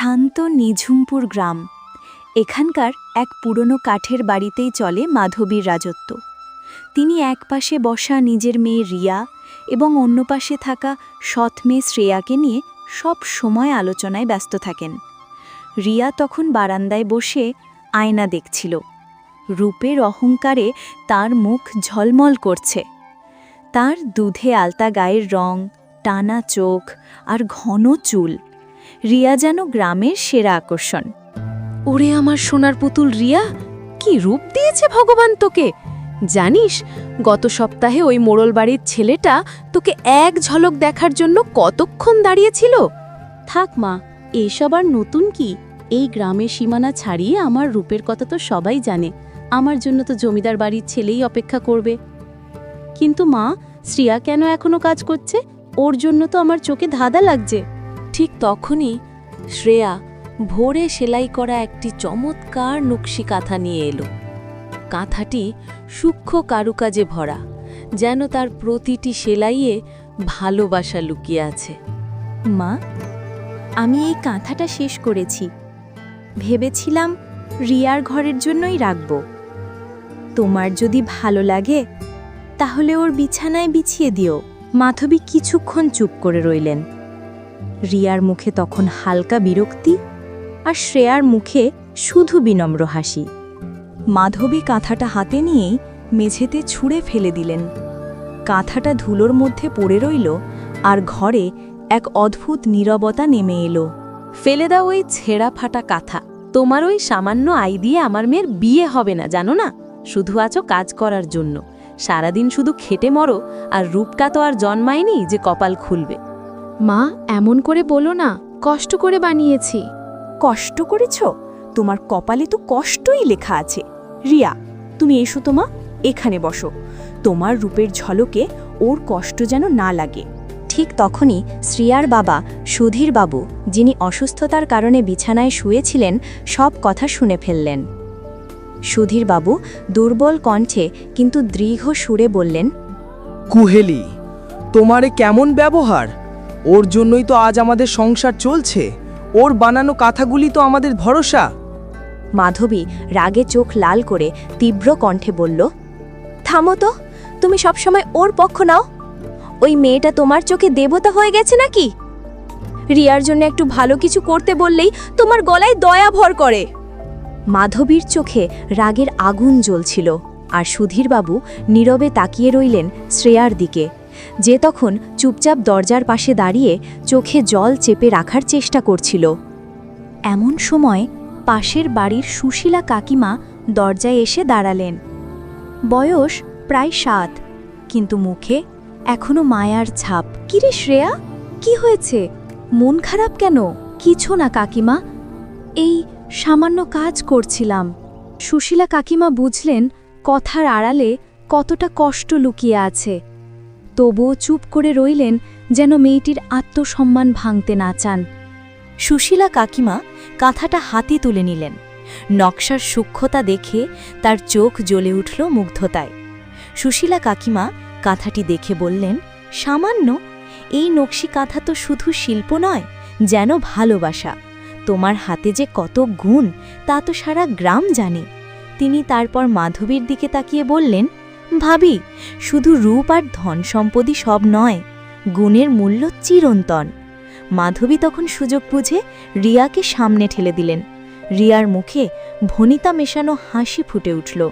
শান্ত নিঝুমপুর গ্রাম। এখানকার এক পুরনো কাঠের বাড়িতেই চলে মাধবীর রাজত্ব। তিনি এক পাশে বসা নিজের মেয়ে রিয়া এবং অন্য পাশে থাকা সৎ মেয়ে শ্রেয়াকে নিয়ে সব সময় আলোচনায় ব্যস্ত থাকেন। রিয়া তখন বারান্দায় বসে আয়না দেখছিল। রূপের অহংকারে তার মুখ ঝলমল করছে। তার দুধে আলতা গায়ের রং, টানা চোখ আর ঘন চুল। রিয়া যেন গ্রামের সেরা আকর্ষণ। ওরে আমার সোনার পুতুল রিয়া, কি রূপ দিয়েছে ভগবান তোকে? জানিস, গত সপ্তাহে ওই মোড়ল বাড়ির ছেলেটা তোকে এক ঝলক দেখার জন্য কতক্ষণ দাঁড়িয়েছিল? থাক মা, এসব আর নতুন কি? এই গ্রামের সীমানা ছাড়িয়ে আমার রূপের কথা তো সবাই জানে। আমার জন্য তো জমিদার বাড়ির ছেলেই অপেক্ষা করবে। কিন্তু মা, শ্রিয়া কেন এখনও কাজ করছে? ওর জন্য তো আমার চোখে ধাঁধা লাগছে। ঠিক তখনই শ্রেয়া ভোরে সেলাই করা একটি চমৎকার নকশি কাঁথা নিয়ে এলো। কাঁথাটি সূক্ষ্ম কারুকাজে ভরা, যেন তার প্রতিটি সেলাইয়ে ভালোবাসা লুকিয়ে আছে। মা, আমি এই কাঁথাটা শেষ করেছি। ভেবেছিলাম রিয়ার ঘরের জন্যই রাখব। তোমার যদি ভালো লাগে, তাহলে ওর বিছানায় বিছিয়ে দিও। মাধবী কিছুক্ষণ চুপ করে রইলেন। রিয়ার মুখে তখন হালকা বিরক্তি আর শ্রেয়ার মুখে শুধু বিনম্র হাসি। মাধবী কাঁথাটা হাতে নিয়েই মেঝেতে ছুঁড়ে ফেলে দিলেন। কাঁথাটা ধুলোর মধ্যে পড়ে রইল আর ঘরে এক অদ্ভুত নীরবতা নেমে এলো। ফেলে দাও ওই ছেঁড়া ফাটা কাঁথা। তোমার ওই সামান্য আই দিয়ে আমার মেয়ের বিয়ে হবে না, জানো না? শুধু আছো কাজ করার জন্য। সারাদিন শুধু খেটে মরো আর রূপটা তো আর জন্মায়নি যে কপাল খুলবে। মা এমন করে বলো না কষ্ট করে বানিয়েছি। কষ্ট করেছ? তোমার কপালে তো কষ্টই লেখা আছে। রিয়া তুমি এসো তোমা এখানে বসো। তোমার রূপের ঝলকে ওর কষ্ট যেন না লাগে। ঠিক তখনই শ্রিয়ার বাবা সুধীর বাবু যিনি অসুস্থতার কারণে বিছানায় শুয়েছিলেন সব কথা শুনে ফেললেন। সুধীর বাবু দুর্বল কণ্ঠে কিন্তু দৃঢ় সুরে বললেন কুহেলি তোমারে কেমন ব্যবহার? ওর জন্যই তো আজ আমাদের সংসার চলছে। ওর বানানো কাঁথাগুলি তো আমাদের ভরসা। মাধবী রাগে চোখ লাল করে তীব্র কণ্ঠে বলল, থামো তো, তুমি সবসময় ওর পক্ষ নাও। ওই মেয়েটা তোমার চোখে দেবতা হয়ে গেছে নাকি? রিয়ার জন্য একটু ভালো কিছু করতে বললেই তোমার গলায় দয়া ভর করে। মাধবীর চোখে রাগের আগুন জ্বলছিল আর সুধীরবাবু নীরবে তাকিয়ে রইলেন শ্রেয়ার দিকে। যে তখন চুপচাপ দরজার পাশে দাঁড়িয়ে চোখে জল চেপে রাখার চেষ্টা করছিল। এমন সময় পাশের বাড়ির সুশীলা কাকিমা দরজায় এসে দাঁড়ালেন। বয়স প্রায় সাত, কিন্তু মুখে এখনও মায়ার ছাপ। কিরে শ্রেয়া, কি হয়েছে? মন খারাপ কেন? কিছু না কাকিমা। এই সামান্য কাজ করছিলাম। সুশীলা কাকিমা বুঝলেন কথার আড়ালে কতটা কষ্ট লুকিয়ে আছে। তবুও চুপ করে রইলেন যেন মেয়েটির আত্মসম্মান ভাঙতে না চান। সুশীলা কাকিমা কাঁথাটা হাতে তুলে নিলেন। নকশার সূক্ষ্মতা দেখে তার চোখ জ্বলে উঠল মুগ্ধতায়। সুশীলা কাকিমা কাঁথাটি দেখে বললেন, সামান্য, এই নকশি কাঁথা তো শুধু শিল্প নয়, যেন ভালোবাসা। তোমার হাতে যে কত গুণ, তা তো সারা গ্রাম জানে। তিনি তারপর মাধবীর দিকে তাকিয়ে বললেন ভাবি, শুধু রূপ আর ধন সম্পদই সব নয়, গুণের মূল্য চিরন্তন। মাধবী তখন সুযোগ বুঝে রিয়াকে সামনে ঠেলে দিলেন। রিয়ার মুখে ভনিতা মেশানো হাসি ফুটে উঠল।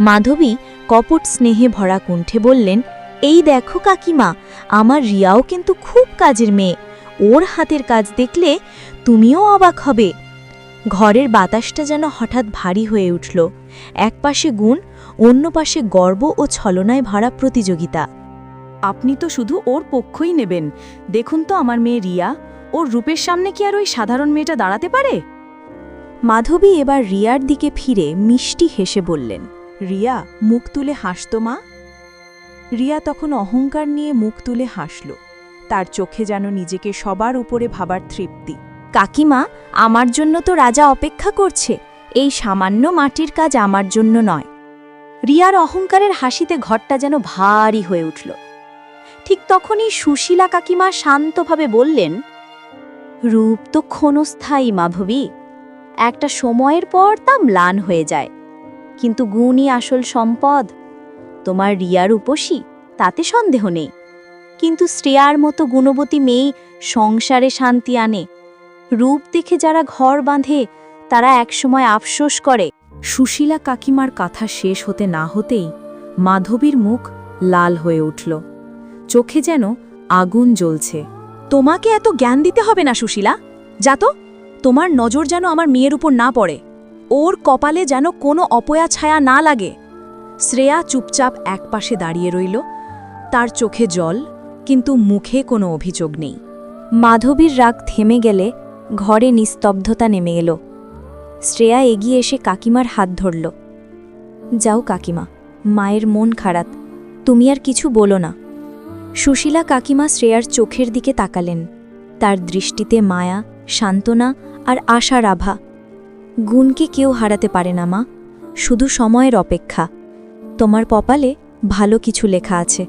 মাধবী কপট স্নেহে ভরা কুণ্ঠে বললেন, এই দেখো কাকিমা, আমার রিয়াও কিন্তু খুব কাজের মেয়ে। ওর হাতের কাজ দেখলে তুমিও অবাক হবে। ঘরের বাতাসটা যেন হঠাৎ ভারী হয়ে উঠল। এক পাশে গুণ অন্য পাশে গর্ব ও ছলনায় ভাড়া প্রতিযোগিতা। আপনি তো শুধু ওর পক্ষই নেবেন। দেখুন তো আমার মেয়ে রিয়া ওর রূপের সামনে কি আর ওই সাধারণ মেয়েটা দাঁড়াতে পারে? মাধবী এবার রিয়ার দিকে ফিরে মিষ্টি হেসে বললেন রিয়া মুখ তুলে হাসত মা? রিয়া তখন অহংকার নিয়ে মুখ তুলে হাসল। তার চোখে যেন নিজেকে সবার উপরে ভাবার তৃপ্তি। কাকিমা আমার জন্য তো রাজা অপেক্ষা করছে। এই সামান্য মাটির কাজ আমার জন্য নয়। রিয়ার অহংকারের হাসিতে ঘরটা যেন ভারী হয়ে উঠল। ঠিক তখনই সুশীলা কাকিমা শান্তভাবে বললেন, রূপ তো ক্ষণস্থায়ী, মাধবী। একটা সময়ের পর তা ম্লান হয়ে যায়। কিন্তু গুণই আসল সম্পদ। তোমার রিয়ার উপসী, তাতে সন্দেহ নেই। কিন্তু শ্রেয়ার মতো গুণবতী মেয়ে সংসারে শান্তি আনে। রূপ দেখে যারা ঘর বাঁধে, তারা একসময় আফসোস করে। সুশীলা কাকিমার কথা শেষ হতে না হতেই মাধবীর মুখ লাল হয়ে উঠল। চোখে যেন আগুন জ্বলছে। তোমাকে এত জ্ঞান দিতে হবে না সুশীলা। যা তো, তোমার নজর যেন আমার মেয়ের উপর না পড়ে। ওর কপালে যেন কোনো অপয়া ছায়া না লাগে। শ্রেয়া চুপচাপ একপাশে দাঁড়িয়ে রইল। তার চোখে জল, কিন্তু মুখে কোনো অভিযোগ নেই। মাধবীর রাগ থেমে গেলে ঘরে নিস্তব্ধতা নেমে এলো। শ্রেয়া এগিয়ে এসে কাকিমার হাত ধরল। যাও কাকিমা, মায়ের মন খারাপ, তুমি আর কিছু বলো না। সুশীলা কাকিমা শ্রেয়ার চোখের দিকে তাকালেন। তার দৃষ্টিতে মায়া, সান্ত্বনা আর আশার আভা। গুণকে কেউ হারাতে পারে না মা, শুধু সময়ের অপেক্ষা। তোমার কপালে ভালো কিছু লেখা আছে।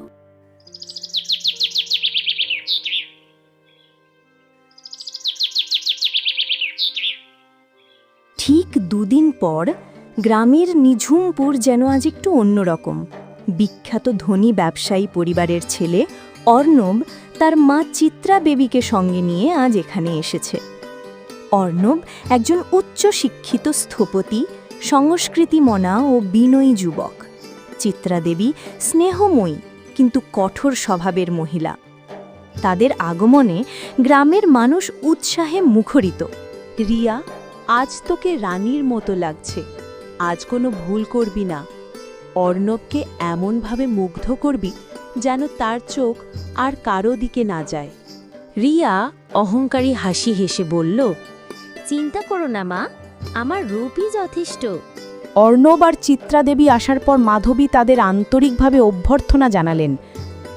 ঠিক দুদিন পর গ্রামের নিঝুমপুর যেন আজ একটু অন্যরকম। বিখ্যাত ধনী ব্যবসায়ী পরিবারের ছেলে অর্ণব তার মা চিত্রা বেবীকে সঙ্গে নিয়ে আজ এখানে এসেছে। অর্ণব একজন উচ্চ শিক্ষিত স্থপতি সংস্কৃতিমনা ও বিনয়ী যুবক। চিত্রা দেবী স্নেহময়ী, কিন্তু কঠোর স্বভাবের মহিলা। তাদের আগমনে গ্রামের মানুষ উৎসাহে মুখরিত। রিয়া আজ তোকে রানীর মতো লাগছে। আজ কোনো ভুল করবি না। অর্ণবকে এমনভাবে মুগ্ধ করবি যেন তার চোখ আর কারও দিকে না যায়। রিয়া অহংকারী হাসি হেসে বলল চিন্তা করো না মা আমার রূপই যথেষ্ট। অর্ণব আর চিত্রা দেবী আসার পর মাধবী তাদের আন্তরিকভাবে অভ্যর্থনা জানালেন।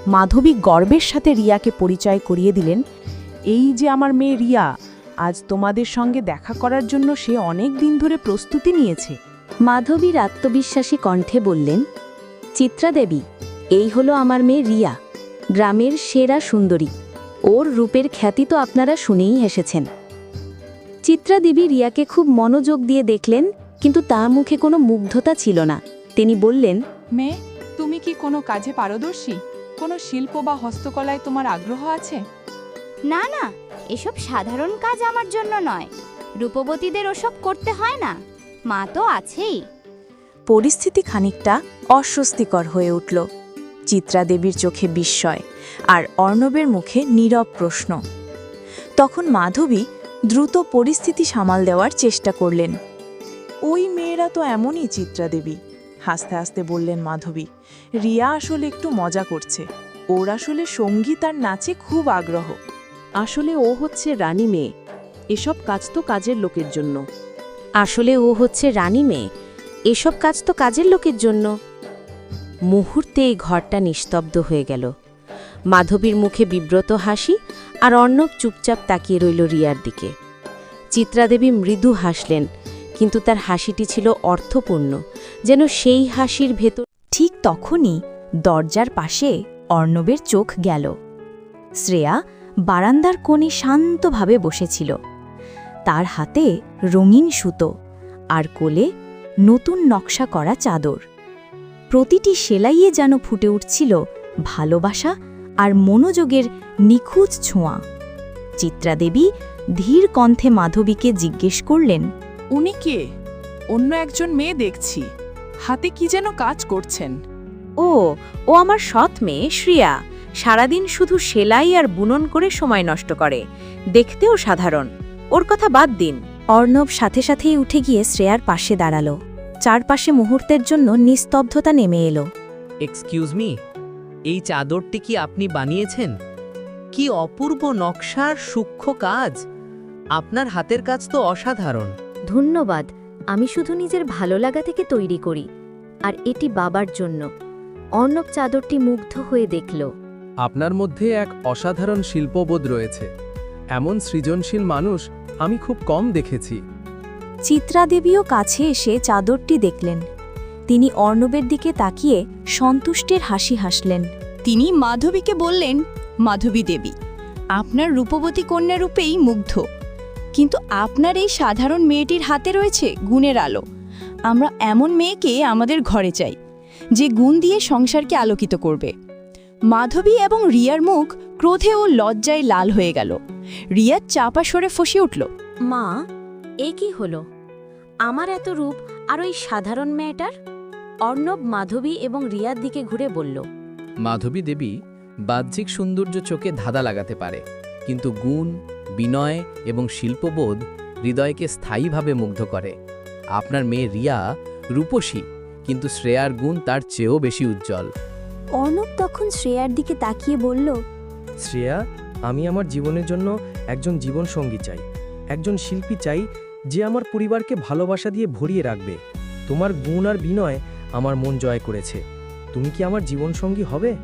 মাধবী গর্বের সাথে রিয়াকে পরিচয় করিয়ে দিলেন এই যে আমার মেয়ে রিয়া আজ তোমাদের সঙ্গে দেখা করার জন্য সে অনেক দিন ধরে প্রস্তুতি নিয়েছে। মাধবীর আত্মবিশ্বাসী কণ্ঠে বললেন চিত্রা দেবী এই হলো আমার মেয়ে রিয়া গ্রামের সেরা সুন্দরী। ওর রূপের খ্যাতি তো আপনারা শুনেই এসেছেন। চিত্রা দেবী রিয়াকে খুব মনোযোগ দিয়ে দেখলেন কিন্তু তার মুখে কোনো মুগ্ধতা ছিল না। তিনি বললেন মেয়ে তুমি কি কোনো কাজে পারদর্শী? কোনো শিল্প বা হস্তকলায় তোমার আগ্রহ আছে? না না এসব সাধারণ কাজ আমার জন্য নয়। রূপবতীদের ওসব করতে হয় না। মা তো আছেই। পরিস্থিতি খানিকটা অস্বস্তিকর হয়ে উঠল। চিত্রা দেবীর চোখে বিস্ময় আর অর্ণবের মুখে নীরব প্রশ্ন। তখন মাধবী দ্রুত পরিস্থিতি সামাল দেওয়ার চেষ্টা করলেন। ওই মেয়েরা তো এমনই চিত্রা দেবী, হাসতে হাসতে বললেন মাধবী। রিয়া আসলে একটু মজা করছে। ওর আসলে সংগীত আর নাচে খুব আগ্রহ। আসলে ও হচ্ছে রানী মেয়ে। এসব কাজ তো কাজের লোকের জন্য। আসলে ও হচ্ছে রানী মেয়ে। এসব কাজ তো কাজের লোকের জন্য। মুহূর্তে এই ঘরটা নিস্তব্ধ হয়ে গেল। মাধবীর মুখে বিব্রত হাসি আর অর্ণব চুপচাপ তাকিয়ে রইল রিয়ার দিকে। চিত্রাদেবী মৃদু হাসলেন, কিন্তু তার হাসিটি ছিল অর্থপূর্ণ, যেন সেই হাসির ভেতর ঠিক তখনই দরজার পাশে অর্ণবের চোখ গেল। শ্রেয়া বারান্দার কোণে শান্তভাবে বসেছিল। তার হাতে রঙিন সুতো আর কোলে নতুন নকশা করা চাদর। প্রতিটি সেলাইয়ে যেন ফুটে উঠছিল ভালোবাসা আর মনোযোগের নিখুঁত ছোঁয়া। চিত্রাদেবী ধীর কণ্ঠে মাধবীকে জিজ্ঞেস করলেন উনি কে? অন্য একজন মেয়ে দেখছি। হাতে কি যেন কাজ করছেন? ও ও আমার সৎ মেয়ে শ্রিয়া। সারাদিন শুধু সেলাই আর বুনন করে সময় নষ্ট করে। দেখতেও সাধারণ। ওর কথা বাদ দিন। অর্ণব সাথে সাথেই উঠে গিয়ে শ্রেয়ার পাশে দাঁড়াল। চারপাশে মুহূর্তের জন্য নিস্তব্ধতা নেমে এলো। এক্সকিউজ মি এই চাদরটি কি আপনি বানিয়েছেন? কি অপূর্ব নকশার সূক্ষ্ম কাজ। আপনার হাতের কাজ তো অসাধারণ। ধন্যবাদ আমি শুধু নিজের ভালো লাগা থেকে তৈরি করি আর এটি বাবার জন্য। অর্ণব চাদরটি মুগ্ধ হয়ে দেখল। আপনার মধ্যে এক অসাধারণ শিল্পবোধ রয়েছে। এমন সৃজনশীল মানুষ আমি খুব কম দেখেছি। চিত্রাদেবীও কাছে এসে চাদরটি দেখলেন। তিনি অর্ণবের দিকে তাকিয়ে সন্তুষ্টের হাসি হাসলেন। তিনি মাধবীকে বললেন মাধবী দেবী আপনার রূপবতী কন্যা রূপেই মুগ্ধ। কিন্তু আপনার এই সাধারণ মেয়েটির হাতে রয়েছে গুণের আলো। আমরা এমন মেয়েকে আমাদের ঘরে চাই যে গুণ দিয়ে সংসারকে আলোকিত করবে। মাধবী এবং রিয়ার মুখ ক্রোধে ও লজ্জায় লাল হয়ে গেল। রিয়ার চাপা সরে ফসে উঠল মা এ কি হলো? আমার এত রূপ আর ওই সাধারণ মেয়েটার? অর্ণব মাধবী এবং রিয়ার দিকে ঘুরে বলল মাধবী দেবী বাহ্যিক সৌন্দর্য চোখে ধাঁধা লাগাতে পারে কিন্তু গুণ বিনয় এবং শিল্পবোধ হৃদয়কে স্থায়ীভাবে মুগ্ধ করে। আপনার মেয়ে রিয়া রূপসী কিন্তু শ্রেয়ার গুণ তার চেয়েও বেশি উজ্জ্বল। অর্ণব তখন শ্রেয়ার দিকে তাকিয়ে বলল শ্রেয়া আমি আমার জীবনের জন্য একজন জীবনসঙ্গী চাই। একজন শিল্পী চাই যে আমার পরিবারকে ভালোবাসা দিয়ে ভরিয়ে রাখবে। তোমার গুণ আর বিনয় আমার মন জয় করেছে। তুমি কি আমার জীবনসঙ্গী হবে?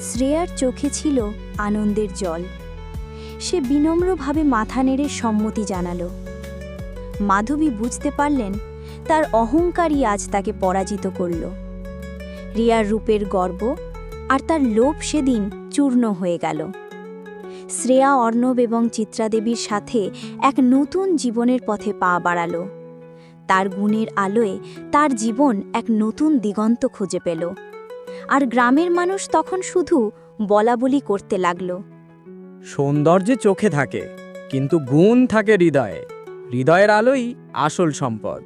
শ্রেয়ার চোখে ছিল আনন্দের জল। সে বিনম্রভাবে মাথা নেড়ে সম্মতি জানালো। মাধবী বুঝতে পারলেন তার অহংকারই আজ তাকে পরাজিত করল। রিয়ার রূপের গর্ব আর তার লোভ সেদিন চূর্ণ হয়ে গেল। শ্রেয়া, অর্ণব এবং চিত্রাদেবীর সাথে এক নতুন জীবনের পথে পা বাড়ালো। তার গুণের আলোয় তার জীবন এক নতুন দিগন্ত খুঁজে পেল। আর গ্রামের মানুষ তখন শুধু বলাবলি করতে লাগল। সৌন্দর্যে চোখে থাকে, কিন্তু গুণ থাকে হৃদয়ে। হৃদয়ের আলোই আসল সম্পদ।